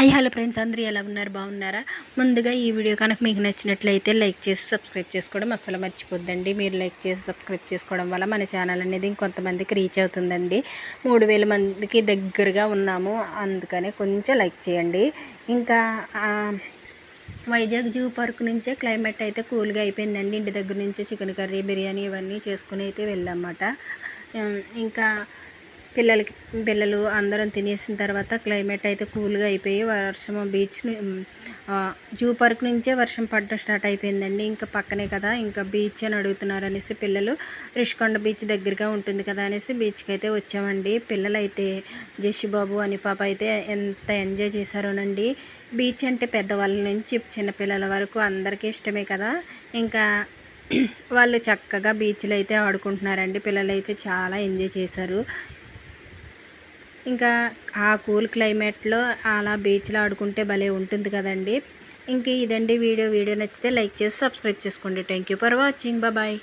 Hi hello friends. అందరూ ఎలా ఉన్నారు? బాగున్నారా? ముందుగా ఈ వీడియో కనుక మీకు నచ్చినట్లయితే లైక్ చేసి సబ్స్క్రైబ్ చేసుకోవడం అస్సలు మర్చిపోద్దండి. మీరు లైక్ చేసి సబ్స్క్రైబ్ చేసుకోవడం వల్ల మన ఛానల్ అనేది ఇంకొంతమందికి రీచ్ అవుతుందండి. మూడు వేల మందికి దగ్గరగా ఉన్నాము. అందుకనే కొంచెం లైక్ చేయండి. ఇంకా వైజాగ్ జూ పార్క్ నుంచే క్లైమేట్ అయితే కూల్గా అయిపోయిందండి. ఇంటి దగ్గర నుంచి చికెన్ కర్రీ బిర్యానీ ఇవన్నీ చేసుకుని అయితే వెళ్ళామన్నమాట ఇంకా పిల్లలకి పిల్లలు అందరం తినేసిన తర్వాత క్లైమేట్ అయితే కూల్గా అయిపోయి వర్షం బీచ్ జూ పార్క్ నుంచే వర్షం పడడం స్టార్ట్ అయిపోయిందండి. ఇంకా పక్కనే కదా ఇంకా బీచ్ అని అడుగుతున్నారు అనేసి పిల్లలు రిషికొండ బీచ్ దగ్గరగా ఉంటుంది కదా అనేసి బీచ్కి అయితే వచ్చామండి. పిల్లలైతే జషి జషిబాబు అని పాప అయితే ఎంత ఎంజాయ్ చేశారోనండి. బీచ్ అంటే పెద్దవాళ్ళ నుంచి చిన్నపిల్లల వరకు అందరికీ ఇష్టమే కదా. ఇంకా వాళ్ళు చక్కగా బీచ్లో అయితే ఆడుకుంటున్నారండి. పిల్లలు అయితే చాలా ఎంజాయ్ చేశారు. ఇంకా ఆ కూల్ క్లైమేట్లో అలా బీచ్లో ఆడుకుంటే భలే ఉంటుంది కదండి. ఇంక ఇదండి వీడియో. వీడియో నచ్చితే లైక్ చేసి సబ్స్క్రైబ్ చేసుకోండి. Thank you for watching. Bye